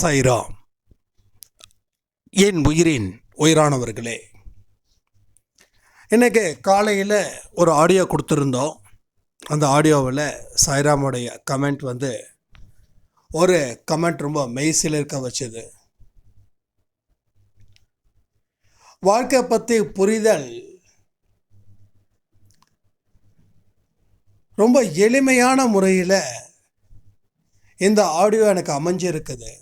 சைரா என் உயிரின் உயிரானவர்களே இன்றைக்கு காலையில் ஒரு ஆடியோ கொடுத்துருந்தோம். அந்த ஆடியோவில் சாய்ராமுடைய கமெண்ட் வந்து ஒரு கமெண்ட் ரொம்ப மெய்சில் இருக்க வச்சது. வாழ்க்கை பற்றி புரிதல் ரொம்ப எளிமையான முறையில் இந்த ஆடியோ எனக்கு அமைஞ்சிருக்குது.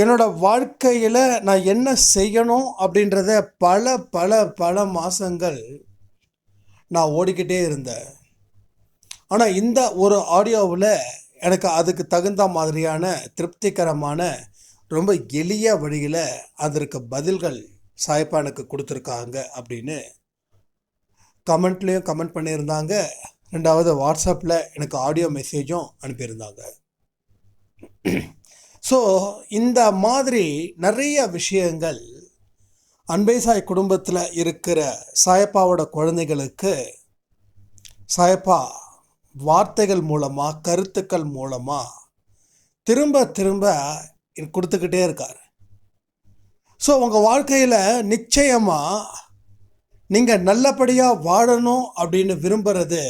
என்னோட வாழ்க்கையில் நான் என்ன செய்யணும் அப்படின்றத பல பல பல மாதங்கள் நான் ஓடிக்கிட்டே இருந்தேன். ஆனால் இந்த ஒரு ஆடியோவில் எனக்கு அதுக்கு தகுந்த மாதிரியான திருப்திகரமான ரொம்ப எளிய வழியில் அதற்கு பதில்கள் சாய்ப்பா எனக்கு கொடுத்துருக்காங்க அப்படின்னு கமெண்ட்லேயும் கமெண்ட் பண்ணியிருந்தாங்க. ரெண்டாவது வாட்ஸ்அப்பில் எனக்கு ஆடியோ மெசேஜும் அனுப்பியிருந்தாங்க. ஸோ இந்த மாதிரி நிறைய விஷயங்கள் அன்பை சாய் குடும்பத்தில் இருக்கிற சாயப்பாவோட குழந்தைகளுக்கு சாயப்பா வார்த்தைகள் மூலமாக கருத்துக்கள் மூலமாக திரும்ப திரும்ப கொடுத்துக்கிட்டே இருக்கார். ஸோ உங்கள் வாழ்க்கையில் நிச்சயமாக நீங்கள் நல்லபடியாக வாழணும் அப்படின்னு விரும்புகிறது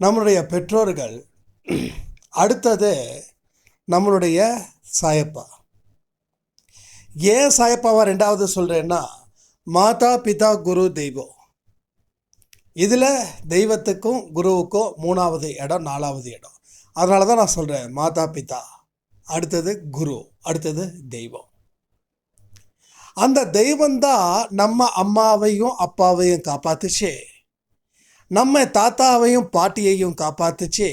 நம்மளுடைய பெற்றோர்கள். அடுத்தது நம்மளுடைய சாயப்பா. ஏன் சாயப்பாவா ரெண்டாவது சொல்கிறேன்னா மாதா பிதா குரு தெய்வம். இதில் தெய்வத்துக்கும் குருவுக்கும் மூணாவது இடம் நாலாவது இடம். அதனால தான் நான் சொல்கிறேன் மாதா பிதா. அடுத்தது குரு அடுத்தது தெய்வம். அந்த தெய்வம்தான் நம்ம அம்மாவையும் அப்பாவையும் காப்பாத்துச்சு. நம்ம தாத்தாவையும் பாட்டியையும் காப்பாத்துச்சு.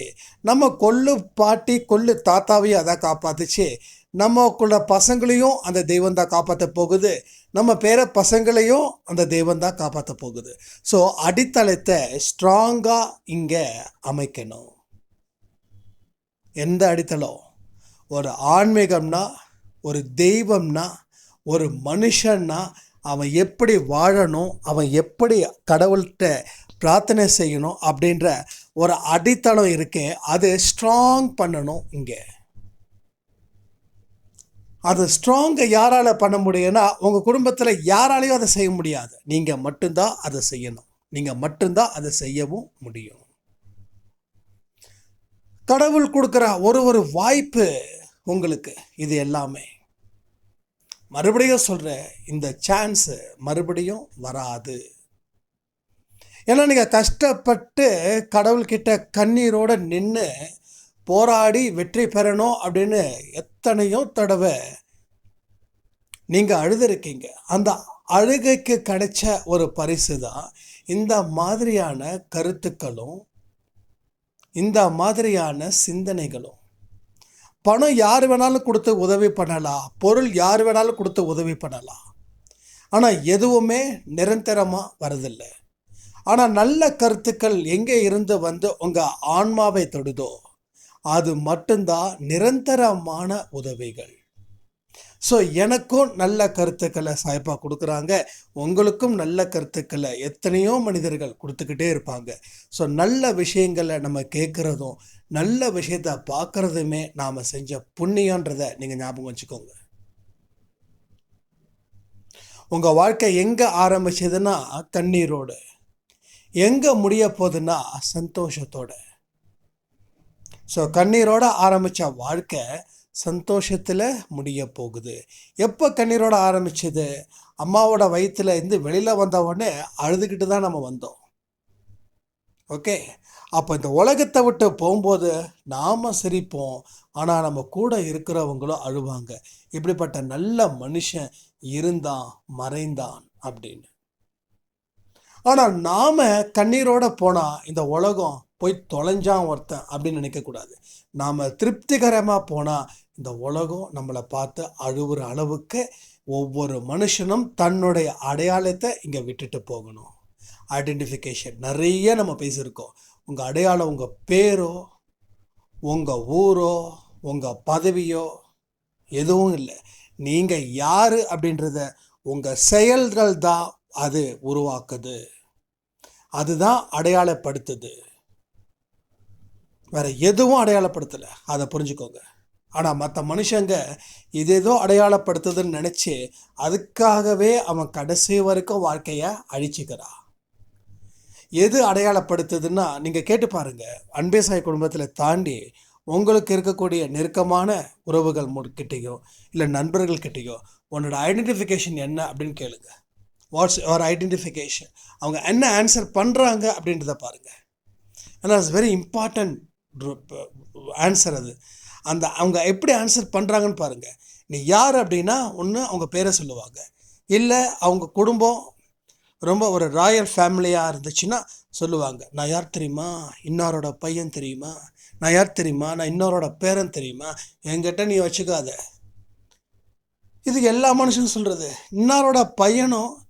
நம்ம கொள்ளு பாட்டி கொள்ளு தாத்தாவையும் அதான் காப்பாத்துச்சு. நம்மக்குள்ள பசங்களையும் அந்த தெய்வம் தான் காப்பாற்ற போகுது. நம்ம பேர பசங்களையும் அந்த தெய்வம் தான் காப்பாற்ற போகுது. ஸோ அடித்தளத்தை ஸ்ட்ராங்காக இங்கே அமைக்கணும். எந்த அடித்தளம்? ஒரு ஆன்மீகம்னா ஒரு தெய்வம்னா ஒரு மனுஷன்னா அவன் எப்படி வாழணும் அவன் எப்படி கடவுள்கிட்ட பிரார்த்தனை செய்யணும் அப்படின்ற ஒரு அடித்தளம் இருக்கு. அது ஸ்ட்ராங் பண்ணணும் இங்கே. அது ஸ்ட்ராங்கை யாரால் பண்ண முடியும்னா உங்கள் குடும்பத்தில் யாராலையும் அதை செய்ய முடியாது. நீங்கள் மட்டும்தான் அதை செய்யணும். நீங்கள் மட்டும்தான் அதை செய்யவும் முடியும். கடவுள் கொடுக்குற ஒரு ஒரு வாய்ப்பு உங்களுக்கு இது எல்லாமே. மறுபடியும் சொல்கிறேன் இந்த சான்ஸு மறுபடியும் வராது. ஏன்னா நீங்கள் கஷ்டப்பட்டு கடவுள்கிட்ட கண்ணீரோடு நின்று போராடி வெற்றி பெறணும் அப்படின்னு எத்தனையோ தடவை நீங்கள் அழுதுருக்கீங்க. அந்த அழுகைக்கு கிடைச்ச ஒரு பரிசு தான் இந்த மாதிரியான கருத்துக்களும் இந்த மாதிரியான சிந்தனைகளும். பணம் யார் வேணாலும் கொடுத்து உதவி பண்ணலாம். பொருள் யார் வேணாலும் கொடுத்து உதவி பண்ணலாம். ஆனால் எதுவுமே நிரந்தரமாக வரதில்லை. ஆனால் நல்ல கருத்துக்கள் எங்கே இருந்து வந்து உங்கள் ஆன்மாவை தொடுதோ அது மட்டும்தான் நிரந்தரமான உதவிகள். ஸோ எனக்கும் நல்ல கருத்துக்களை சாய்ப்பா கொடுக்குறாங்க. உங்களுக்கும் நல்ல கருத்துக்களை எத்தனையோ மனிதர்கள் கொடுத்துக்கிட்டே இருப்பாங்க. ஸோ நல்ல விஷயங்களை நம்ம கேட்குறதும் நல்ல விஷயத்த பார்க்குறதுமே நாம் செஞ்ச புண்ணியன்றதை நீங்கள் ஞாபகம் வச்சுக்கோங்க. உங்கள் வாழ்க்கை எங்கே ஆரம்பிச்சதுன்னா தண்ணீரோடு. எங்கே முடிய போகுதுன்னா சந்தோஷத்தோட. ஸோ கண்ணீரோட ஆரம்பித்த வாழ்க்கை சந்தோஷத்தில் முடிய போகுது. எப்போ கண்ணீரோட ஆரம்பிச்சது? அம்மாவோட வயிற்றில் இருந்து வெளியில் வந்த உடனே அழுதுகிட்டு தான் நம்ம வந்தோம். ஓகே அப்போ இந்த உலகத்தை விட்டு போகும்போது நாம் சிரிப்போம். ஆனால் நம்ம கூட இருக்கிறவங்களும் அழுவாங்க. இப்படிப்பட்ட நல்ல மனுஷன் இருந்தான் மறைந்தான் அப்படின்னு. ஆனால் நாம் கண்ணீரோடு போனால் இந்த உலகம் போய் தொலைஞ்சான் ஒருத்தன் அப்படின்னு நினைக்கக்கூடாது நாம் திருப்திகரமாக போனால் இந்த உலகம் நம்மளை பார்த்து அழுவுற அளவுக்கு ஒவ்வொரு மனுஷனும் தன்னுடைய அடையாளத்தை இங்கே விட்டுட்டு போகணும். ஐடென்டிஃபிகேஷன் நிறைய நம்ம பேசியிருக்கோம். உங்கள் அடையாளம் உங்கள் பேரோ உங்கள் ஊரோ உங்கள் பதவியோ எதுவும் இல்லை. நீங்கள் யார் அப்படின்றத உங்கள் செயல்கள் தான் அது உருவாக்குது. அதுதான் அடையாளப்படுத்துது. வேற எதுவும் அடையாளப்படுத்தலை. அதை புரிஞ்சுக்கோங்க. ஆனால் மற்ற மனுஷங்க இது ஏதோ அடையாளப்படுத்துதுன்னு நினச்சி அதுக்காகவே அவன் கடைசி வரைக்கும் வாழ்க்கையை அழிச்சுக்கிறான் எது அடையாளப்படுத்துதுன்னா நீங்கள் கேட்டு பாருங்கள் அன்பே சாய் குடும்பத்தில் தாண்டி உங்களுக்கு இருக்கக்கூடிய நெருக்கமான உறவுகள் கிட்டேயோ இல்லை நண்பர்கள்கிட்டேயோ உன்னோட ஐடென்டிஃபிகேஷன் என்ன அப்படின்னு கேளுங்கள் வாட்ஸ் யுவர் ஐடென்டிஃபிகேஷன் அவங்க என்ன ஆன்சர் பண்ணுறாங்க அப்படின்றத பாருங்கள் ஏன்னா இட்ஸ் வெரி இம்பார்ட்டன்ட் ஆன்சர் அது. அந்த அவங்க எப்படி ஆன்சர் பண்ணுறாங்கன்னு பாருங்கள் நீ யார் அப்படின்னா ஒன்று அவங்க பேரை சொல்லுவாங்க. இல்லை அவங்க குடும்பம் ரொம்ப ஒரு ராயல் ஃபேமிலியாக இருந்துச்சுன்னா சொல்லுவாங்க. நான் யார் தெரியுமா? இன்னாரோட பையன் தெரியுமா? நான் யார் தெரியுமா? நான் இன்னொரோட பேரன் தெரியுமா? என்கிட்ட நீ வச்சுக்காத. இது எல்லா மனுஷனும் சொல்கிறது இன்னாரோட பையனும்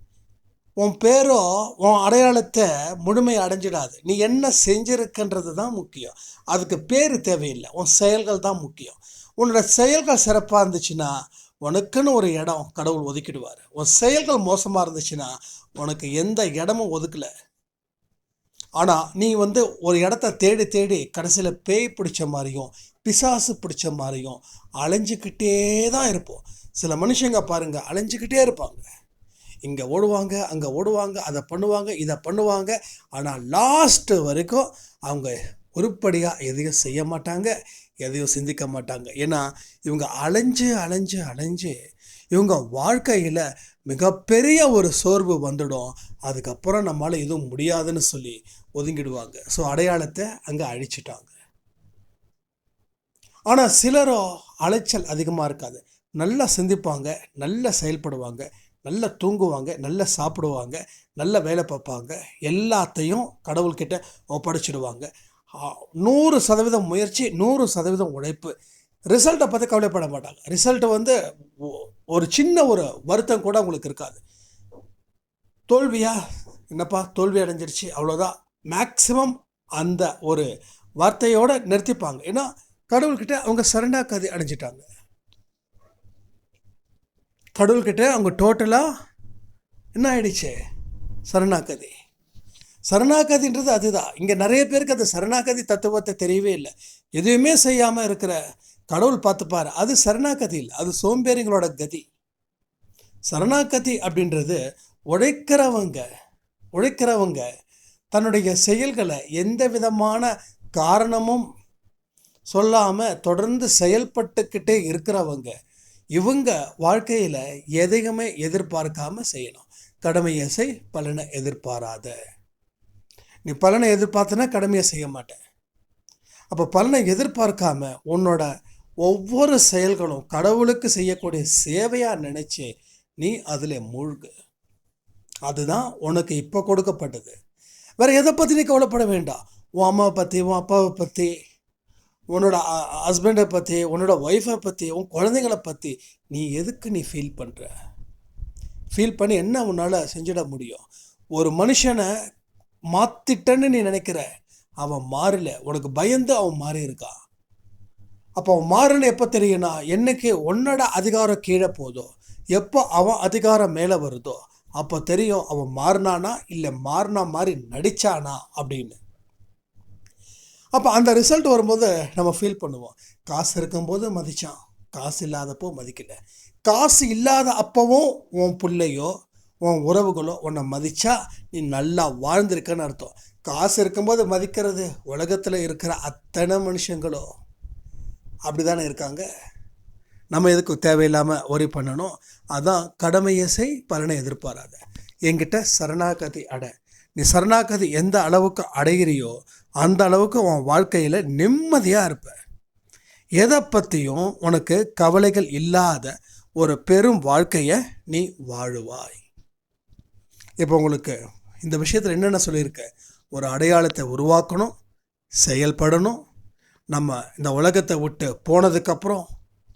உன் பேரோ உன் அடையாளத்தை முழுமை அடைஞ்சிடாது. நீ என்ன செஞ்சிருக்கன்றது தான் முக்கியம். அதுக்கு பேர் தேவையில்லை. உன் செயல்கள் தான் முக்கியம். உன்னோட செயல்கள் சிறப்பாக இருந்துச்சுன்னா உனக்குன்னு ஒரு இடம் கடவுள் ஒதுக்கிடுவார். உன் செயல்கள் மோசமாக இருந்துச்சுன்னா உனக்கு எந்த இடமும் ஒதுக்கலை. ஆனால் நீ வந்து ஒரு இடத்த தேடி தேடி கடைசியில் பேய் பிடிச்ச மாதிரியும் பிசாசு பிடிச்ச மாதிரியும் அலைஞ்சிக்கிட்டே தான் இருப்போம். சில மனுஷங்க பாருங்கள் அலைஞ்சிக்கிட்டே இருப்பாங்க. இங்கே ஓடுவாங்க அங்கே ஓடுவாங்க அதை பண்ணுவாங்க இதை பண்ணுவாங்க. ஆனால் லாஸ்ட்டு வரைக்கும் அவங்க உருப்படியாக எதையும் செய்ய மாட்டாங்க எதையும் சிந்திக்க மாட்டாங்க. ஏன்னா இவங்க அலைஞ்சு அலைஞ்சு அலைஞ்சு இவங்க வாழ்க்கையில் மிகப்பெரிய ஒரு சோர்வு வந்துடும். அதுக்கப்புறம் நம்மளால் எதுவும் முடியாதுன்னு சொல்லி ஒதுங்கிடுவாங்க. ஸோ அடையாளத்தை அங்கே அழிச்சிட்டாங்க. ஆனால் சிலரோ அலைச்சல் அதிகமாக இருக்காது. நல்லா சிந்திப்பாங்க நல்லா செயல்படுவாங்க. நல்லா தூங்குவாங்க நல்லா சாப்பிடுவாங்க நல்ல வேலை பார்ப்பாங்க எல்லாத்தையும் கடவுள்கிட்ட ஒப்படைச்சிடுவாங்க. நூறு சதவீதம் முயற்சி நூறு சதவீதம் உழைப்பு. ரிசல்ட்டை பற்றி கவலைப்பட மாட்டாங்க. ரிசல்ட்டு வந்து ஒ- ஒரு சின்ன ஒரு வருத்தம் கூட உங்களுக்கு இருக்காது. தோல்வியா? என்னப்பா தோல்வி அடைஞ்சிருச்சு அவ்வளோதான் மேக்ஸிமம் அந்த ஒரு வார்த்தையோடு நிறுத்திப்பாங்க. ஏன்னா கடவுள்கிட்ட அவங்க சரணாகதி அடைஞ்சிட்டாங்க. கடவுள்கிட்ட அவங்க டோட்டலாக என்ன ஆயிடுச்சு? சரணாகதி. சரணாகதின்றது அதுதான். இங்கே நிறைய பேருக்கு அந்த சரணாகதி தத்துவத்தை தெரியவே இல்லை. எதுவுமே செய்யாமல் இருக்கிற கடவுள் பார்த்துப்பாரு. அது சரணாகதி இல்லை. அது சோம்பேறிங்களோட கதி. சரணாகதி அப்படின்றது உழைக்கிறவங்க உழைக்கிறவங்க தன்னுடைய செயல்களை எந்த விதமான காரணமும் சொல்லாமல் தொடர்ந்து செயல்பட்டுக்கிட்டே இருக்கிறவங்க இவங்க வாழ்க்கையில் எதையுமே எதிர்பார்க்காம செய்யணும். கடமையை செய் பலனை எதிர்பாராத. நீ பலனை எதிர்பார்த்தனா கடமையை செய்ய மாட்டேன். அப்போ பலனை எதிர்பார்க்காம உன்னோட ஒவ்வொரு செயல்களும் கடவுளுக்கு செய்யக்கூடிய சேவையாக நினச்சி நீ அதில் மூழ்கு. அதுதான் உனக்கு இப்போ கொடுக்கப்பட்டது. வேறு எதை பற்றி நீ கவலைப்பட வேண்டாம். உன் அம்மாவை பற்றி உன் அப்பாவை பற்றி உன்னோட ஹஸ்பண்டை பற்றி உன்னோட ஒய்ஃபை பற்றி உன் குழந்தைங்கள பற்றி நீ எதுக்கு நீ ஃபீல் பண்ணுற ஃபீல் பண்ணி என்ன உன்னால் செஞ்சிட முடியும்? ஒரு மனுஷனை மாற்றிட்டேன்னு நீ நினைக்கிற அவன் மாறல. உனக்கு பயந்து அவன் மாறி இருக்கான் அப்போ அவன் மாறன்னு எப்போ தெரியும்னா என்னைக்கு உன்னோட அதிகாரம் கீழே போதோ எப்போ அவன் அதிகாரம் மேலே வருதோ அப்போ தெரியும் அவன் மாறினானா இல்லை மாறினா மாதிரி நடித்தானா அப்படின்னு. அப்போ அந்த ரிசல்ட் வரும்போது நம்ம ஃபீல் பண்ணுவோம். காசு இருக்கும்போது மதித்தான் காசு இல்லாதப்போ மதிக்கல. காசு இல்லாத அப்பவும் உன் பிள்ளையோ உன் உறவுகளோ உன்னை மதித்தா நீ நல்லா வாழ்ந்திருக்கன்னு அர்த்தம். காசு இருக்கும்போது மதிக்கிறது உலகத்தில் இருக்கிற அத்தனை மனுஷங்களோ அப்படி தானே இருக்காங்க. நம்ம எதுக்கு தேவையில்லாமல் ஒரி பண்ணணும்? அதான் கடமையை செய் பலனை எதிர்பாராத. என்கிட்ட சரணாகதி அடை. நீ சரணாகதி எந்த அளவுக்கு அடைகிறியோ அந்த அளவுக்கு உன் வாழ்க்கையில் நிம்மதியாக இருப்ப. எதை பற்றியும் உனக்கு கவலைகள் இல்லாத ஒரு பெரும் வாழ்க்கையை நீ வாழுவாய். இப்போ உங்களுக்கு இந்த விஷயத்தில் என்னென்ன சொல்லியிருக்க? ஒரு அடையாளத்தை உருவாக்கணும் செயல்படணும். நம்ம இந்த உலகத்தை விட்டு போனதுக்கப்புறம்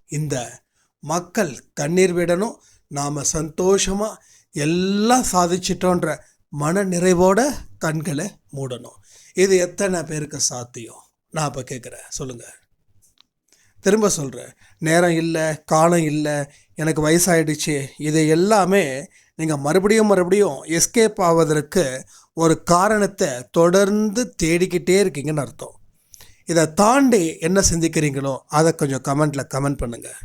இந்த மக்கள் கண்ணீர் விடணும். நாம் சந்தோஷமாக எல்லாம் சாதிச்சிட்டோன்ற மன நிறைவோட கண்களை மூடணும். இது எத்தனை பேருக்கு சாத்தியம்? நான் இப்போ கேட்குறேன் சொல்லுங்கள் திரும்ப சொல்கிறேன் நேரம் இல்லை காலம் இல்லை எனக்கு வயசாயிடுச்சு. இது எல்லாமே நீங்கள் மறுபடியும் மறுபடியும் எஸ்கேப் ஆவதற்கு ஒரு காரணத்தை தொடர்ந்து தேடிக்கிட்டே இருக்கீங்கன்னு அர்த்தம். இதை தாண்டி என்ன சிந்திக்கிறீங்களோ அதை கொஞ்சம் கமெண்ட்டில் கமெண்ட் பண்ணுங்கள்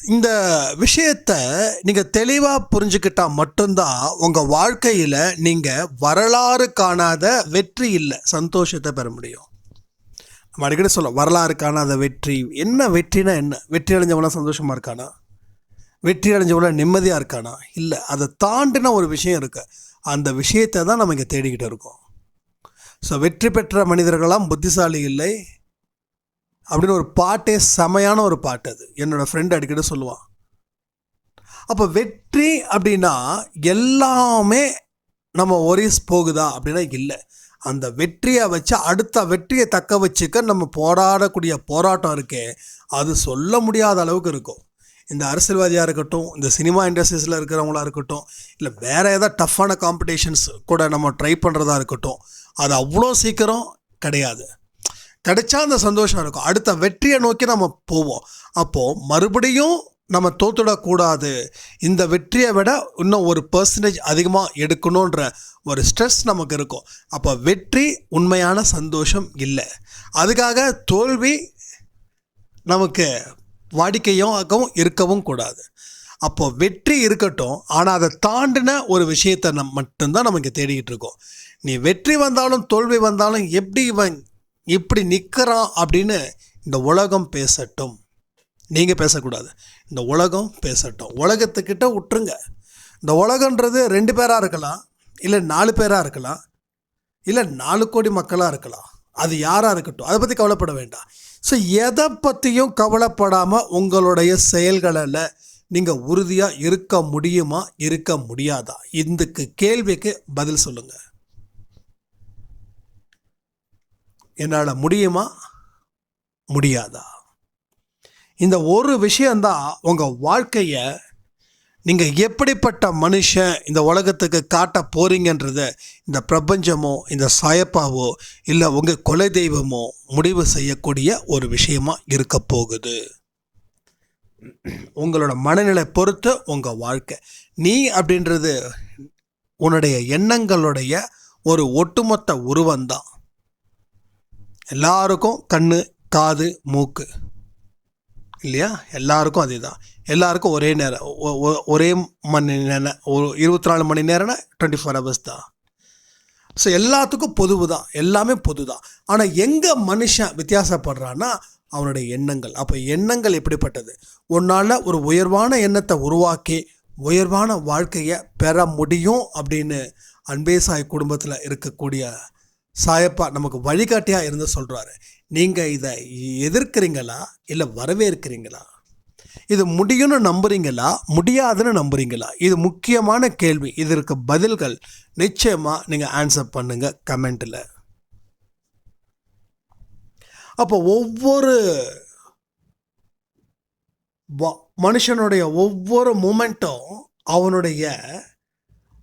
இந்த விஷயத்தை நீங்கள் தெளிவாக புரிஞ்சுக்கிட்டால் மட்டும்தான் உங்கள் வாழ்க்கையில் நீங்கள் வரலாறு காணாத வெற்றி இல்லை சந்தோஷத்தை பெற முடியும். நம்ம அடிக்கடி சொல்ல வரலாறு காணாத வெற்றி. என்ன வெற்றினா என்ன? வெற்றி அடைஞ்சவனா சந்தோஷமாக இருக்கானா? வெற்றி அடைஞ்சவனா நிம்மதியாக இருக்கானா? இல்லை அதை தாண்டின ஒரு விஷயம் இருக்குது அந்த விஷயத்தை தான் நம்ம இங்கே தேடிக்கிட்டு இருக்கோம். ஸோ வெற்றி பெற்ற மனிதர்களாம் புத்திசாலி இல்லை அப்படின்னு ஒரு பாட்டே செமையான ஒரு பாட்டு அது. என்னோடய ஃப்ரெண்ட் அடிக்கடி சொல்லுவான். அப்போ வெற்றி அப்படின்னா எல்லாமே நம்ம ஒரிஸ் போகுதா? அப்படின்னா இல்லை. அந்த வெற்றியை வச்சு அடுத்த வெற்றியை தக்க வச்சுக்க நம்ம போராடக்கூடிய போராட்டம் இருக்கே அது சொல்ல முடியாத அளவுக்கு இருக்கும். இந்த அரசியல்வாதியாக இருக்கட்டும் இந்த சினிமா இண்டஸ்ட்ரீஸில் இருக்கிறவங்களா இருக்கட்டும் இல்லை வேறு ஏதாவது டஃப்பான காம்படிஷன்ஸ் கூட நம்ம ட்ரை பண்ணுறதா இருக்கட்டும் அது அவ்வளோ சீக்கிரம் கிடையாது. கிடைச்சா அந்த சந்தோஷம் இருக்கும். அடுத்த வெற்றியை நோக்கி நம்ம போவோம். அப்போது மறுபடியும் நம்ம தோத்துடக்கூடாது. இந்த வெற்றியை விட இன்னும் ஒரு பர்சன்டேஜ் அதிகமாக எடுக்கணுன்ற ஒரு ஸ்ட்ரெஸ் நமக்கு இருக்கும். அப்போ வெற்றி உண்மையான சந்தோஷம் இல்லை. அதுக்காக தோல்வி நமக்கு வாடிக்கையாகவும் இருக்கவும் கூடாது. அப்போ வெற்றி இருக்கட்டும் ஆனால் அதை தாண்டின ஒரு விஷயத்தை நம் மட்டும்தான் நம்ம இங்கே தேடிக்கிட்டு இருக்கோம். நீ வெற்றி வந்தாலும் தோல்வி வந்தாலும் எப்படி இவன் இப்படி நிற்கிறான் அப்படின்னு இந்த உலகம் பேசட்டும். நீங்கள் பேசக்கூடாது. இந்த உலகம் பேசட்டும். உலகத்துக்கிட்ட விட்டுருங்க இந்த உலகன்றது ரெண்டு பேராக இருக்கலாம். இல்லை நாலு பேராக இருக்கலாம். இல்லை நாலு கோடி மக்களாக இருக்கலாம். அது யாராக இருக்கட்டும். அதை பற்றி கவலைப்பட வேண்டாம். ஸோ எதை பற்றியும் கவலைப்படாமல் உங்களுடைய செயல்களில் நீங்கள் உறுதியாக இருக்க முடியுமா இருக்க முடியாதா? இதுக்கு கேள்விக்கு பதில் சொல்லுங்கள் என்னால் முடியுமா? முடியாதா? இந்த ஒரு விஷயந்தான் உங்கள் வாழ்க்கையை நீங்கள் எப்படிப்பட்ட மனுஷன் இந்த உலகத்துக்கு காட்ட போகிறீங்கன்றத இந்த பிரபஞ்சமோ இந்த சாயப்பாவோ இல்லை உங்கள் கொலை தெய்வமோ முடிவு செய்யக்கூடிய ஒரு விஷயமாக இருக்க போகுது. உங்களோட மனநிலை பொறுத்து உங்கள் வாழ்க்கை. நீ அப்படின்றது உன்னுடைய எண்ணங்களுடைய ஒரு ஒட்டுமொத்த உருவந்தான் எல்லாருக்கும் கண் காது மூக்கு. இல்லையா? எல்லாருக்கும் அதே தான் எல்லாருக்கும் ஒரே நேரம் ஒரே மணி நேரம் ஒரு இருபத்தி நாலு மணி நேரம்னா டுவெண்ட்டி ஃபோர் ஹவர்ஸ் தான். ஸோ எல்லாத்துக்கும் பொதுவு தான் எல்லாமே பொது தான் ஆனால் எங்கே மனுஷன் வித்தியாசப்படுறான்னா அவனுடைய எண்ணங்கள். அப்போ எண்ணங்கள் எப்படிப்பட்டது? உன்னால் ஒரு உயர்வான எண்ணத்தை உருவாக்கி உயர்வான வாழ்க்கையை பெற முடியும் அப்படின்னு அன்பேசாய் குடும்பத்தில் இருக்கக்கூடிய சாயப்பா நமக்கு வழிகாட்டியாக இருந்து சொல்கிறாரு நீங்கள் இதை எதிர்க்கிறீங்களா? இல்லை வரவேற்கிறீங்களா? இது முடியும்னு நம்புறீங்களா? முடியாதுன்னு நம்புறீங்களா? இது முக்கியமான கேள்வி. இதற்கு பதில்கள் நிச்சயமாக நீங்கள் ஆன்சர் பண்ணுங்கள் கமெண்ட்டில் அப்போ ஒவ்வொரு மனுஷனுடைய ஒவ்வொரு மூமெண்ட்டும் அவனுடைய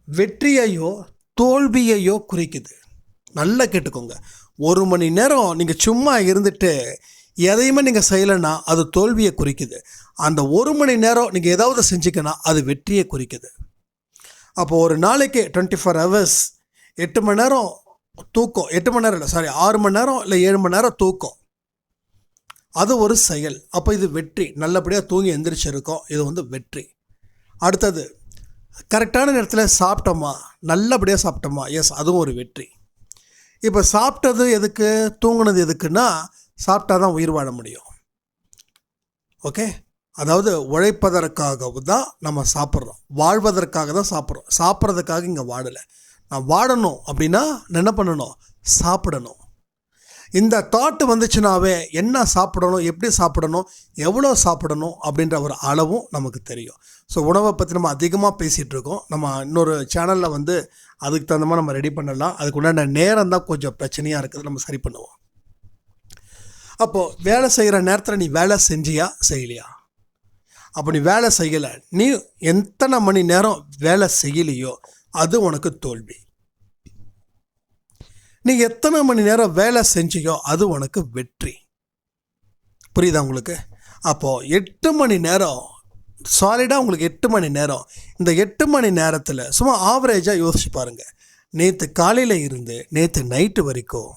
வெற்றியையோ தோல்வியையோ குறிக்குது. நல்லா கேட்டுக்கோங்க. ஒரு மணி நேரம் நீங்கள் சும்மா இருந்துட்டு எதையுமே நீங்கள் செய்யலைன்னா அது தோல்வியை குறிக்குது. அந்த ஒரு மணி நேரம் நீங்கள் ஏதாவது செஞ்சுக்கன்னா அது வெற்றியை குறிக்குது. அப்போது ஒரு நாளைக்கு டுவெண்ட்டி ஃபோர் ஹவர்ஸ் எட்டு மணி நேரம் தூக்கம். எட்டு மணி நேரம் இல்லை சாரி ஆறு மணி நேரம் இல்லை ஏழு மணி நேரம் தூக்கம். அது ஒரு செயல். அப்போ இது வெற்றி. நல்லபடியாக தூங்கி எந்திரிச்சிருக்கோம். இது வந்து வெற்றி. அடுத்தது கரெக்டான நேரத்தில் சாப்பிட்டோமா? நல்லபடியாக சாப்பிட்டோமா? எஸ் அதுவும் ஒரு வெற்றி. இப்போ சாப்பிட்டது எதுக்கு? தூங்கினது எதுக்குன்னா சாப்பிட்டா தான் உயிர் வாழ முடியும். ஓகே? அதாவது உழைப்பதற்காகவும் தான் நம்ம சாப்பிட்றோம். வாழ்வதற்காக தான் சாப்பிட்றோம். சாப்பிட்றதுக்காக இங்கே வாழலை. நான் வாழணும் அப்படின்னா என்ன பண்ணணும்? சாப்பிடணும். இந்த தாட்டு வந்துச்சுனாவே என்ன சாப்பிடணும் எப்படி சாப்பிடணும் எவ்வளோ சாப்பிடணும் அப்படின்ற ஒரு அளவும் நமக்கு தெரியும். ஸோ உணவை பற்றி நம்ம அதிகமாக பேசிகிட்டு இருக்கோம். நம்ம இன்னொரு சேனலில் வந்து அதுக்கு தகுந்த மாதிரி நம்ம ரெடி பண்ணலாம். அதுக்கு உண்டான நேரம் தான் கொஞ்சம் பிரச்சனையாக இருக்குது. நம்ம சரி பண்ணுவோம். அப்போது வேலை செய்கிற நேரத்தில் நீ வேலை செஞ்சியா செய்யலையா? அப்போ நீ வேலை செய்யலை. நீ எத்தனை மணி நேரம் வேலை செய்யலையோ அது உனக்கு தோல்வி. நீ எத்தனை மணி நேரம் வேலை செஞ்சியோ அது உனக்கு வெற்றி. புரியுதா உங்களுக்கு? அப்போது எட்டு மணி நேரம் சாலிடாக உங்களுக்கு எட்டு மணி நேரம். இந்த எட்டு மணி நேரத்தில் சும்மா ஆவரேஜாக யோசிச்சு பாருங்கள் நேற்று காலையில் இருந்து நேற்று நைட்டு வரைக்கும்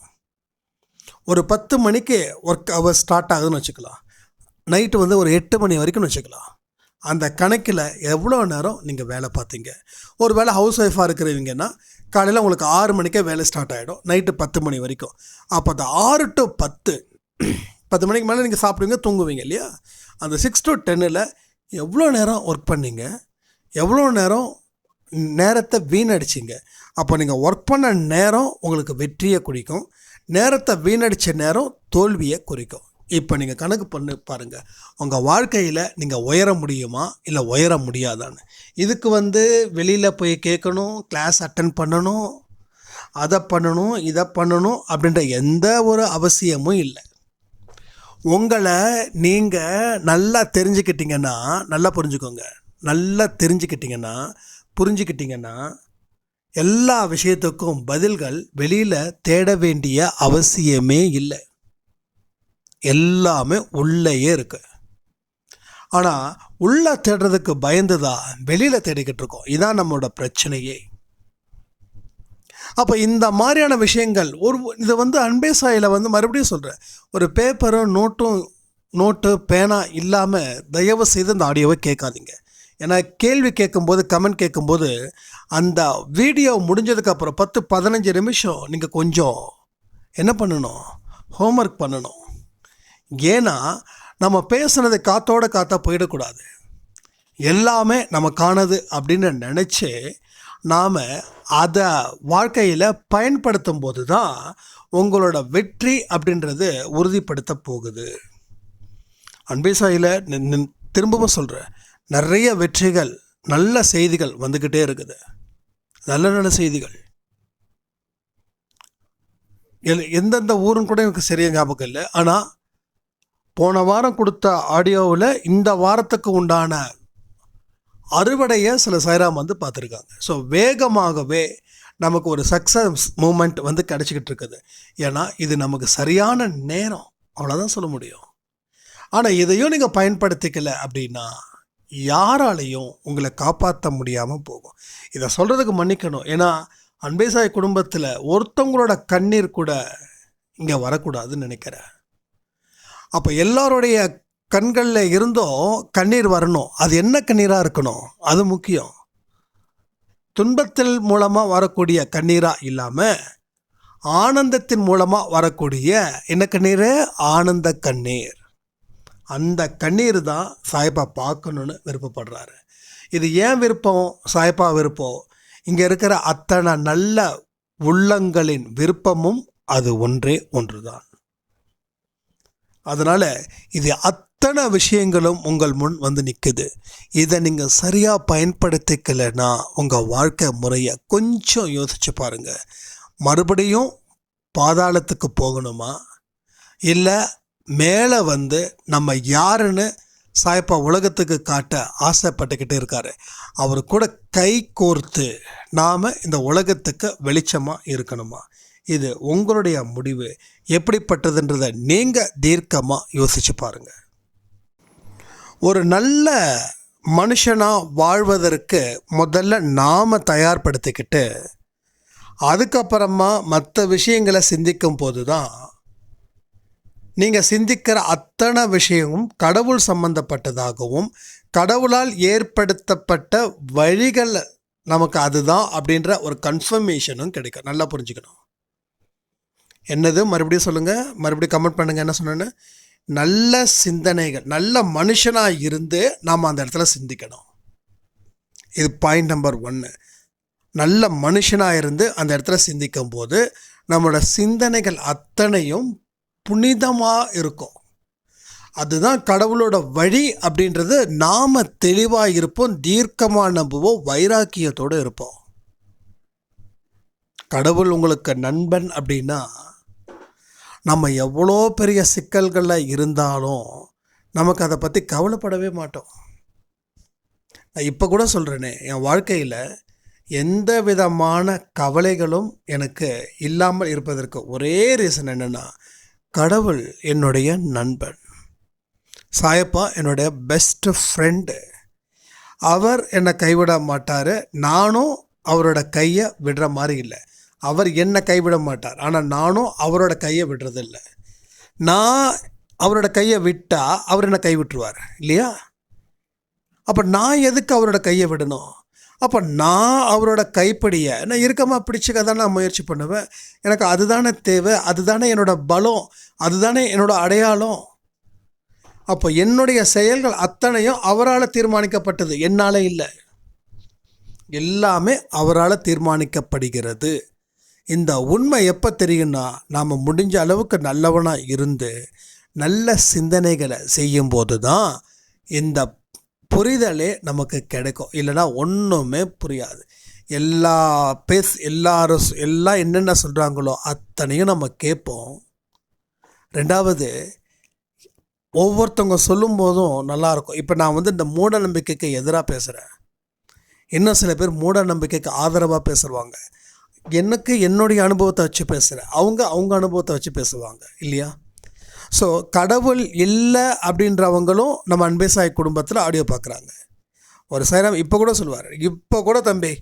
ஒரு பத்து மணிக்கு ஒர்க் அவர் ஸ்டார்ட் ஆகுதுன்னு வச்சுக்கலாம். நைட்டு வந்து ஒரு எட்டு மணி வரைக்கும்னு வச்சுக்கலாம். அந்த கணக்கில் எவ்வளோ நேரம் நீங்கள் வேலை பார்த்தீங்க? ஒரு வேளை ஹவுஸ் ஒய்ஃபாக இருக்கிறவங்கன்னா காலையில் உங்களுக்கு ஆறு மணிக்கே வேலை ஸ்டார்ட் ஆகிடும் நைட்டு பத்து மணி வரைக்கும். அப்போ அந்த ஆறு டு பத்து பத்து மணிக்கு மேலே நீங்கள் சாப்பிடுவீங்க தூங்குவீங்க இல்லையா? அந்த சிக்ஸ் டு டென்னில் எவ்வளோ நேரம் ஒர்க் பண்ணீங்க? எவ்வளோ நேரம் நேரத்தை வீணடிச்சிங்க? அப்போ நீங்கள் ஒர்க் பண்ண நேரம் உங்களுக்கு வெற்றியை குறிக்கும். நேரத்தை வீணடித்த நேரம் தோல்வியை குறிக்கும். இப்போ நீங்கள் கணக்கு பண்ணி பாருங்கள் உங்கள் வாழ்க்கையில் நீங்கள் உயர முடியுமா? இல்லை உயர முடியாதான்னு. இதுக்கு வந்து வெளியில் போய் கேட்கணும் கிளாஸ் அட்டன் பண்ணணும் அதை பண்ணணும் இதை பண்ணணும் அப்படின்ற எந்த ஒரு அவசியமும் இல்லை. உங்களை நீங்கள் நல்லா தெரிஞ்சுக்கிட்டீங்கன்னா நல்லா புரிஞ்சுக்கோங்க. நல்லா தெரிஞ்சுக்கிட்டீங்கன்னா புரிஞ்சுக்கிட்டீங்கன்னா எல்லா விஷயத்துக்கும் பதில்கள் வெளியில் தேட வேண்டிய அவசியமே இல்லை. எல்லாமே உள்ளேயே இருக்குது ஆனால் உள்ளே தேடுறதுக்கு பயந்து தான் வெளியில் தேடிக்கிட்டு இருக்கோம். இதான் நம்மளோட பிரச்சனையே. அப்போ இந்த மாதிரியான விஷயங்கள் ஒரு இதை வந்து அன்பே சாயில் வந்து மறுபடியும் சொல்கிறேன் ஒரு பேப்பரும் நோட்டும் நோட்டு பேனா இல்லாமல் தயவு செய்து இந்த ஆடியோவை கேட்காதீங்க. ஏன்னா கேள்வி கேட்கும்போது கமெண்ட் கேட்கும்போது அந்த வீடியோ முடிஞ்சதுக்கப்புறம் பத்து பதினஞ்சு நிமிஷம் நீங்கள் கொஞ்சம் என்ன பண்ணணும்? ஹோம்ஒர்க் பண்ணணும். ஏன்னா நம்ம பேசுனது காத்தோட காத்தா போயிடக்கூடாது. எல்லாமே நமக்கானது அப்படின்னு நினச்சி நாம் அதை வாழ்க்கையில் பயன்படுத்தும் போது தான் உங்களோட வெற்றி அப்படின்றது உறுதிப்படுத்த போகுது. அன்பேசாயில் திரும்பவும் சொல்கிறேன் நிறைய வெற்றிகள் நல்ல செய்திகள் வந்துக்கிட்டே இருக்குது. நல்ல நல்ல செய்திகள். எந்தெந்த ஊருன்னு கூட எனக்கு சரியாக ஞாபகம் இல்லை. ஆனால் போன வாரம் கொடுத்த ஆடியோவில் இந்த வாரத்துக்கு உண்டான அறுவடையை சில சைராம் வந்து பார்த்துருக்காங்க. ஸோ வேகமாகவே நமக்கு ஒரு சக்ஸஸ் மூமெண்ட் வந்து கிடச்சிக்கிட்டு இருக்குது. ஏன்னா இது நமக்கு சரியான நேரம். அவ்வளோதான் சொல்ல முடியும். ஆனால் இதையும் நீங்கள் பயன்படுத்திக்கல அப்படின்னா யாராலையும் உங்களை காப்பாற்ற முடியாமல் போகும். இதை சொல்கிறதுக்கு மன்னிக்கணும். ஏன்னா அன்பேசாய் குடும்பத்தில் ஒருத்தவங்களோட கண்ணீர் கூட இங்கே வரக்கூடாதுன்னு நினைக்கிறேன். அப்போ எல்லாருடைய கண்களில் இருந்தும் கண்ணீர் வரணும். அது என்ன கண்ணீராக இருக்கணும்? அது முக்கியம். துன்பத்தில் மூலமாக வரக்கூடிய கண்ணீராக இல்லாமல் ஆனந்தத்தின் மூலமாக வரக்கூடிய என்ன கண்ணீர்? ஆனந்த கண்ணீர். அந்த கண்ணீர் தான் சாய்பா பார்க்கணுன்னு விருப்பப்படுறாரு. இது ஏன் விருப்பம்? சாய்பா விருப்பம். இங்கே இருக்கிற அத்தனை நல்ல உள்ளங்களின் விருப்பமும் அது ஒன்றே ஒன்று தான் அதனால் இது அத்தனை விஷயங்களும் உங்கள் முன் வந்து நிற்குது இதை நீங்கள் சரியாக பயன்படுத்திக்கலைன்னா உங்கள் வாழ்க்கை முறையை கொஞ்சம் யோசிச்சு பாருங்கள் மறுபடியும் பாதாளத்துக்கு போகணுமா? இல்லை மேலே வந்து நம்ம யாருன்னு சாய்ப்பா உலகத்துக்கு காட்ட ஆசைப்பட்டுக்கிட்டு இருக்காரு. அவர் கூட கை கோர்த்து நாம் இந்த உலகத்துக்கு வெளிச்சமாக இருக்கணுமா? இது உங்களுடைய முடிவு. எப்படிப்பட்டதுன்றதை நீங்கள் தீர்க்கமாக யோசிச்சு பாருங்கள் ஒரு நல்ல மனுஷனாக வாழ்வதற்கு முதல்ல நாம் தயார்படுத்திக்கிட்டு அதுக்கப்புறமா மற்ற விஷயங்களை சிந்திக்கும் போது தான் நீங்கள் சிந்திக்கிற அத்தனை விஷயமும் கடவுள் சம்பந்தப்பட்டதாகவும் கடவுளால் ஏற்படுத்தப்பட்ட வழிகள் நமக்கு அதுதான் அப்படின்ற ஒரு கன்ஃபர்மேஷனும் கிடைக்கும். நல்லா புரிஞ்சுக்கணும். என்னது? மறுபடியும் சொல்லுங்கள் மறுபடியும் கமெண்ட் பண்ணுங்கள் என்ன சொன்னேன்னு? நல்ல சிந்தனைகள் நல்ல மனுஷனாக இருந்து நாம் அந்த இடத்துல சிந்திக்கணும். இது பாயிண்ட் நம்பர் ஒன்று நல்ல மனுஷனாக இருந்து அந்த இடத்துல சிந்திக்கும் போது நம்மளோட சிந்தனைகள் அத்தனையும் புனிதமாக இருக்கும். அதுதான் கடவுளோட வழி அப்படின்றது. நாம் தெளிவாக இருப்போம் தீர்க்கமாக நம்புவோம் வைராக்கியத்தோடு இருப்போம். கடவுள் உங்களுக்கு நண்பன் அப்படின்னா நம்ம எவ்வளோ பெரிய சிக்கல்களில் இருந்தாலும் நமக்கு அதை பற்றி கவலைப்படவே மாட்டோம். நான் இப்போ கூட சொல்கிறேனே என் வாழ்க்கையில் எந்த விதமான கவலைகளும் எனக்கு இல்லாமல் இருப்பதற்கு ஒரே ரீசன் என்னென்னா கடவுள் என்னுடைய நண்பன். சாயப்பா என்னுடைய பெஸ்ட் ஃப்ரெண்டு அவர் என்னை கைவிட மாட்டார். நானும் அவரோட கையை விடுற மாதிரி இல்லை. அவர் என்னை கைவிட மாட்டார். ஆனால் நானும் அவரோட கையை விடுறதில்ல. நான் அவரோட கையை விட்டால் அவர் என்னை கைவிட்டுருவார். இல்லையா? அப்போ நான் எதுக்கு அவரோட கையை விடணும்? அப்போ நான் அவரோட கைப்படியை நான் இறுக்கமாக பிடிச்சிக்க தான் நான் முயற்சி பண்ணுவேன். எனக்கு அதுதானே தேவை அதுதானே என்னோட பலம் அதுதானே என்னோட அடையாளம். அப்போ என்னுடைய செயல்கள் அத்தனையும் அவரால் தீர்மானிக்கப்பட்டது. என்னால் இல்லை. எல்லாமே அவரால் தீர்மானிக்கப்படுகிறது. இந்த உண்மை எப்போ தெரியும்னா நாம் முடிஞ்ச அளவுக்கு நல்லவனாக இருந்து நல்ல சிந்தனைகளை செய்யும்போது தான் இந்த புரிதலே நமக்கு கிடைக்கும். இல்லைன்னா ஒன்றுமே புரியாது. எல்லா பேஸ் எல்லாரும் எல்லாம் என்னென்ன சொல்கிறாங்களோ அத்தனையும் நம்ம கேட்போம். ரெண்டாவது ஒவ்வொருத்தவங்க சொல்லும்போதும் நல்லாயிருக்கும். இப்போ நான் வந்து இந்த மூட நம்பிக்கைக்கு எதிராக பேசுகிறேன் இன்னும் சில பேர் மூட நம்பிக்கைக்கு ஆதரவாக பேசுவாங்க. எனக்கு என்னுடைய அனுபவத்தை வச்சு பேசுகிறேன் அவங்க அவங்க அனுபவத்தை வச்சு பேசுவாங்க. இல்லையா? ஸோ கடவுள் இல்லை அப்படின்றவங்களும் நம்ம அன்பே சாய் குடும்பத்தில் ஆடியோ பார்க்குறாங்க ஒரு சாய்ராம் இப்போ கூட சொல்லுவார். இப்போ கூட தம்பி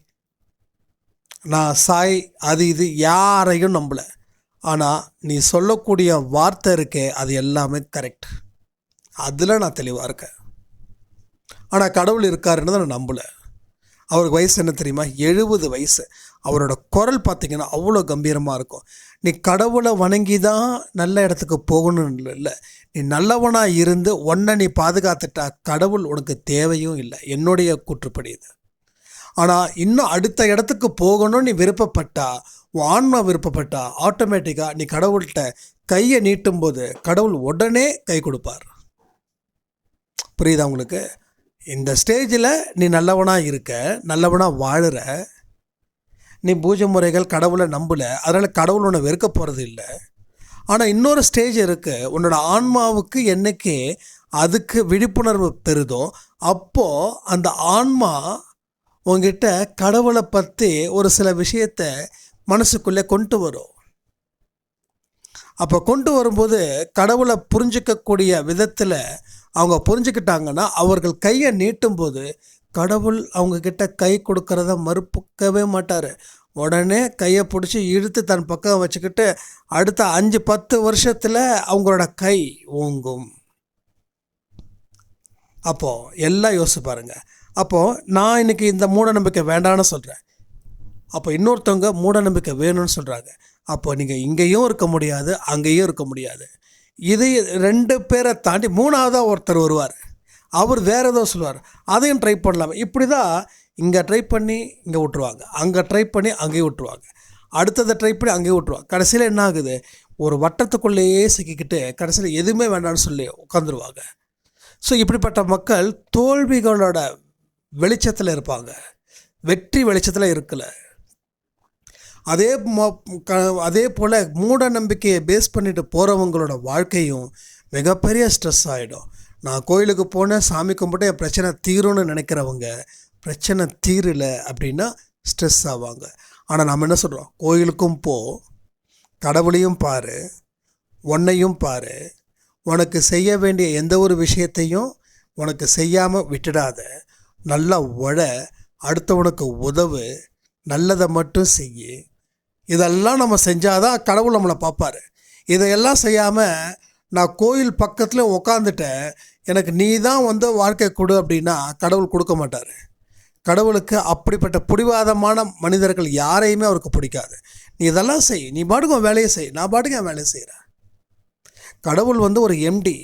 நான் சாய் அது இது யாரையும் நம்பலை. ஆனால் நீ சொல்லக்கூடிய வார்த்தை இருக்கே அது எல்லாமே கரெக்ட் அதில் நான் தெளிவாக இருக்கேன். ஆனால் கடவுள் இருக்காருன்னு தான் நான் நம்பலை. அவருக்கு வயசு என்ன தெரியுமா? எழுபது வயசு. அவரோட குரல் பார்த்திங்கன்னா அவ்வளோ கம்பீரமாக இருக்கும். நீ கடவுளை வணங்கி தான் நல்ல இடத்துக்கு போகணும்னு இல்லை. நீ நல்லவனாக இருந்து உன்னை நீ பாதுகாத்துட்டா கடவுள் உனக்கு தேவையும் இல்லை. என்னுடைய கூற்றுப்படி இது. ஆனால் இன்னும் அடுத்த இடத்துக்கு போகணும்னு நீ விருப்பப்பட்டா உன் ஆன்மா விருப்பப்பட்டா ஆட்டோமேட்டிக்காக நீ கடவுள்கிட்ட கையை நீட்டும் போது கடவுள் உடனே கை கொடுப்பார். புரியுதா உங்களுக்கு? இந்த ஸ்டேஜில் நீ நல்லவனாக இருக்க நல்லவனாக வாழுற. நீ பூஜை முறைகள் கடவுளை நம்பலை அதனால் கடவுள் உன்னை வெறுக்க போகிறது இல்லை. ஆனால் இன்னொரு ஸ்டேஜ் இருக்குது உன்னோட ஆன்மாவுக்கு என்னைக்கு அதுக்கு விழிப்புணர்வு பெறுதோ அப்போது அந்த ஆன்மா உங்ககிட்ட கடவுளை பற்றி ஒரு சில விஷயத்த மனசுக்குள்ளே கொண்டு வரும். அப்போ கொண்டு வரும்போது கடவுளை புரிஞ்சிக்கக்கூடிய விதத்தில் அவங்க புரிஞ்சுக்கிட்டாங்கன்னா அவர்கள் கையை நீட்டும்போது கடவுள் அவங்கக்கிட்ட கை கொடுக்கறத மறுப்புக்கவே மாட்டார். உடனே கையை பிடிச்சி இழுத்து தன் பக்கம் வச்சுக்கிட்டு அடுத்த அஞ்சு பத்து வருஷத்தில் அவங்களோட கை ஓங்கும். அப்போது எல்லாம் யோசிச்சு பாருங்கள் அப்போது நான் இன்னைக்கு இந்த மூட நம்பிக்கை வேண்டான்னு சொல்கிறேன் அப்போ இன்னொருத்தவங்க மூட நம்பிக்கை வேணும்னு சொல்கிறாங்க அப்போ நீங்கள் இங்கேயும் இருக்க முடியாது அங்கேயும் இருக்க முடியாது. இது ரெண்டு பேரை தாண்டி மூணாவதாக ஒருத்தர் வருவார். அவர் வேறு ஏதோ சொல்லுவார். அதையும் ட்ரை பண்ணலாம். இப்படி தான் இங்கே ட்ரை பண்ணி இங்கே விட்ருவாங்க அங்கே ட்ரை பண்ணி அங்கேயும் விட்ருவாங்க அடுத்ததை ட்ரை பண்ணி அங்கேயும் விட்ருவாங்க கடைசியில் என்ன ஆகுது? ஒரு வட்டத்துக்குள்ளேயே சிக்கிக்கிட்டு கடைசியில் எதுவுமே வேண்டாம்னு சொல்லி உட்காந்துருவாங்க ஸோ இப்படிப்பட்ட மக்கள் தோல்விகளோட வெளிச்சத்தில் இருப்பாங்க. வெற்றி வெளிச்சத்தில் இருக்கல. அதே க- அதே போல் மூட நம்பிக்கையை பேஸ் பண்ணிட்டு போகிறவங்களோட வாழ்க்கையும் மிகப்பெரிய ஸ்ட்ரெஸ் ஆகிடும் நான் கோயிலுக்கு போனேன் சாமி கும்பிட்டு என் பிரச்சனை தீரும்னு நினைக்கிறவங்க பிரச்சனை தீரல அப்படின்னா ஸ்ட்ரெஸ் ஆவாங்க. ஆனால் நம்ம என்ன சொல்கிறோம் கோயிலுக்கும் போ கடவுளையும் பாரு உன்னையும் பாரு. உனக்கு செய்ய வேண்டிய எந்த ஒரு விஷயத்தையும் உனக்கு செய்யாமல் விட்டுடாத. நல்லா உழ அடுத்தவனுக்கு உதவு நல்லதை மட்டும் செய் இதெல்லாம் நம்ம செஞ்சாதான் கடவுள் நம்மளை பார்ப்பாரு. இதையெல்லாம் செய்யாமல் நான் கோயில் பக்கத்தில் உக்காந்துட்டேன். எனக்கு நீ தான் வந்து வாழ்க்கை கொடு அப்படின்னா கடவுள் கொடுக்க மாட்டார். கடவுளுக்கு அப்படிப்பட்ட பிடிவாதமான மனிதர்கள் யாரையுமே அவருக்கு பிடிக்காது. நீ இதெல்லாம் செய். நீ பாட்டுக்கு உன் வேலையை செய். நான் பாட்டுக்கு என் வேலையை செய்கிறேன் கடவுள் வந்து ஒரு எம்டி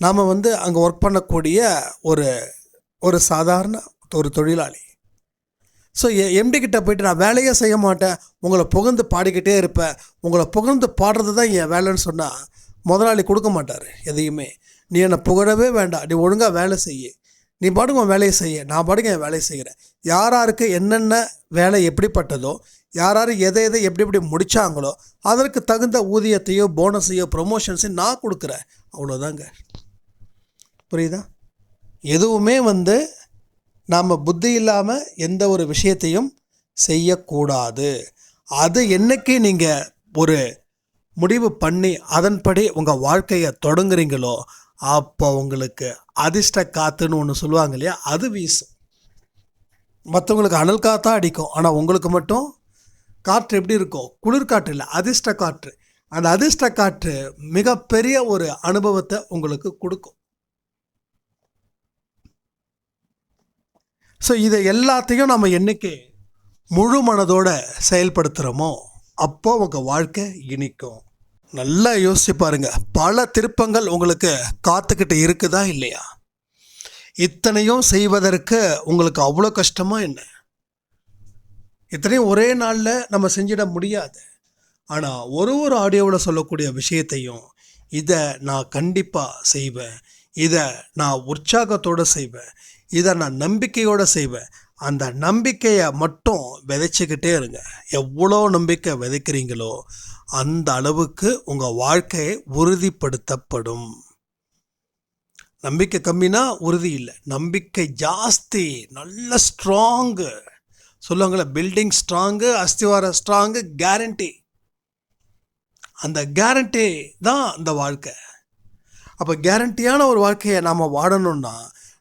நாம் வந்து அங்கே ஒர்க் பண்ணக்கூடிய ஒரு ஒரு சாதாரண ஒரு தொழிலாளி. ஸோ எம்டி கிட்ட போயிட்டு நான் வேலையே செய்ய மாட்டேன். உங்களை புகழ்ந்து பாடிக்கிட்டே இருப்பேன். உங்களை புகழ்ந்து பாடுறது தான் என் வேலைன்னு சொன்னால் முதலாளி கொடுக்க மாட்டார் எதையுமே. நீ என்னை புகழவே வேண்டாம். நீ ஒழுங்காக வேலை செய்ய. நீ பாட்டுக்கு உன் வேலையை செய்ய. நான் பாட்டுக்கு என் வேலையை செய்கிறேன். யார் யாருக்கு என்னென்ன வேலை எப்படிப்பட்டதோ யார் யார் எதை எதை எப்படி எப்படி முடித்தாங்களோ அதற்கு தகுந்த ஊதியத்தையோ போனஸையோ ப்ரொமோஷன்ஸையும் நான் கொடுக்குறேன். அவ்வளோதாங்க புரியுதா? எதுவுமே வந்து நாம் புத்தி இல்லாமல் எந்த ஒரு விஷயத்தையும் செய்யக்கூடாது. அது என்னைக்கு நீங்கள் ஒரு முடிவு பண்ணி அதன்படி உங்கள் வாழ்க்கையை தொடங்குறீங்களோ அப்போ உங்களுக்கு அதிர்ஷ்ட காத்துன்னு ஒன்று சொல்லுவாங்க இல்லையா? அது வீசும். மற்றவங்களுக்கு அனல் காற்றா அடிக்கும். ஆனால் உங்களுக்கு மட்டும் காற்று எப்படி இருக்கும் குளிர்காற்று இல்லை அதிர்ஷ்ட காற்று. அந்த அதிர்ஷ்ட காற்று மிகப்பெரிய ஒரு அனுபவத்தை உங்களுக்கு கொடுக்கும். ஸோ இதை எல்லாத்தையும் நம்ம என்னைக்கு முழு மனதோடு செயல்படுத்துகிறோமோ அப்போ உங்கள் வாழ்க்கை இனிக்கும். நல்லா யோசிச்சு பாருங்கள் பல திருப்பங்கள் உங்களுக்கு காத்துக்கிட்டு இருக்குதா இல்லையா? இத்தனையும் செய்வதற்கு உங்களுக்கு அவ்வளோ கஷ்டமாக என்ன? இத்தனையும் ஒரே நாளில் நம்ம செஞ்சிட முடியாது. ஆனால் ஒரு ஒரு ஆடியோவில் சொல்லக்கூடிய விஷயத்தையும் இதை நான் கண்டிப்பாக செய்வேன். இதை நான் உற்சாகத்தோடு செய்வேன். இதை நான் நம்பிக்கையோடு செய்வேன். அந்த நம்பிக்கையை மட்டும் விதைச்சிக்கிட்டே இருங்க. எவ்வளோ நம்பிக்கை விதைக்கிறீங்களோ அந்த அளவுக்கு உங்கள் வாழ்க்கையை உறுதிப்படுத்தப்படும். நம்பிக்கை கம்மினா உறுதி இல்லை. நம்பிக்கை ஜாஸ்தி நல்ல ஸ்ட்ராங்கு. சொல்லுவாங்களே பில்டிங் ஸ்ட்ராங்கு அஸ்திவார ஸ்ட்ராங்கு கேரண்டி அந்த கேரண்டி தான் அந்த வாழ்க்கை. அப்போ கேரண்டியான ஒரு வாழ்க்கையை நாம் வாடணும்னா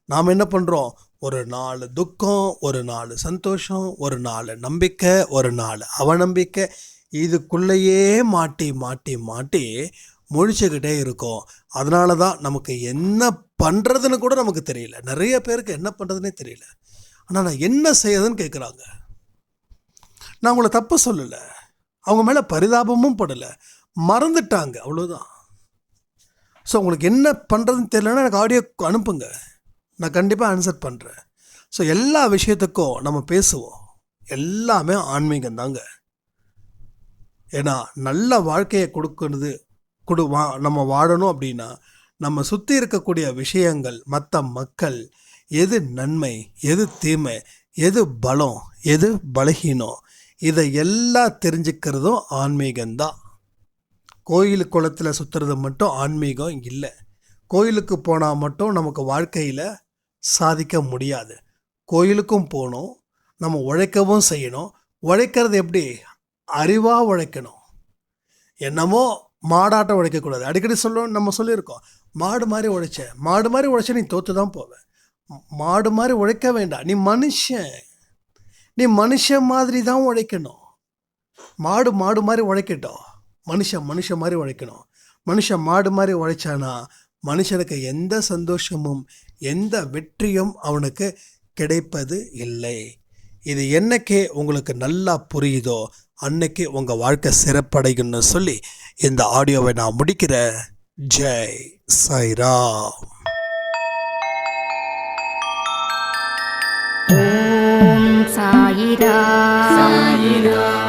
நாம் என்ன பண்ணுறோம் ஒரு நாலு துக்கம் ஒரு நாலு சந்தோஷம் ஒரு நாலு நம்பிக்கை ஒரு நாலு அவநம்பிக்கை இதுக்குள்ளேயே மாட்டி மாட்டி மாட்டி முழிச்சுக்கிட்டே இருக்கும். அதனால தான் நமக்கு என்ன பண்ணுறதுன்னு கூட நமக்கு தெரியல. நிறைய பேருக்கு என்ன பண்ணுறதுனே தெரியல. ஆனால் நான் என்ன செய்யறதுன்னு கேட்குறாங்க நான் உங்களை தப்பு சொல்லலை. அவங்க மேலே பரிதாபமும் படலை. மறந்துட்டாங்க. அவ்வளோதான் ஸோ உங்களுக்கு என்ன பண்ணுறதுன்னு தெரியலன்னா எனக்கு ஆடியோ அனுப்புங்க. நான் கண்டிப்பாக ஆன்சர் பண்ணுறேன் ஸோ எல்லா விஷயத்துக்கும் நம்ம பேசுவோம். எல்லாமே ஆன்மீகம் தாங்க ஏன்னா நல்ல வாழ்க்கையை கொடுக்கறது கொடு வா நம்ம வாழணும் அப்படின்னா நம்ம சுற்றி இருக்கக்கூடிய விஷயங்கள் மற்ற மக்கள் எது நன்மை எது தீமை எது பலம் எது பலகீனம் இதை எல்லாம் தெரிஞ்சுக்கிறதும் ஆன்மீகம்தான். கோயில் குளத்தில் சுற்றுறது மட்டும் ஆன்மீகம் இல்லை. கோயிலுக்கு போனால் மட்டும் நமக்கு வாழ்க்கையில் சாதிக்க முடியாது. கோயிலுக்கும் போகணும் நம்ம உழைக்கவும் செய்யணும். உழைக்கிறது எப்படி? அறிவாக உழைக்கணும். என்னமோ மாடாட்டம் உழைக்கக்கூடாது. அடிக்கடி சொல்லுவோம் நம்ம சொல்லியிருக்கோம் மாடு மாதிரி உழைச்ச மாடு மாதிரி உழைச்ச நீ தோற்று தான் போவேன் மாடு மாதிரி உழைக்க வேண்டாம். நீ மனுஷன். நீ மனுஷன் மாதிரி தான் உழைக்கணும். மாடு மாடு மாதிரி உழைக்கட்டும். மனுஷன் மனுஷன் மாதிரி உழைக்கணும். மனுஷன் மாடு மாதிரி உழைச்சானா மனுஷனுக்கு எந்த சந்தோஷமும் எந்த வெற்றியும் அவனுக்கு கிடைப்பது இல்லை. இது என்னைக்கே உங்களுக்கு நல்லா புரியுதோ அன்னைக்கு உங்கள் வாழ்க்கை சிறப்படையும்னு சொல்லி இந்த ஆடியோவை நான் முடிக்கிறேன் ஜெய் சாய்ராம். சாயிரா சாயிரா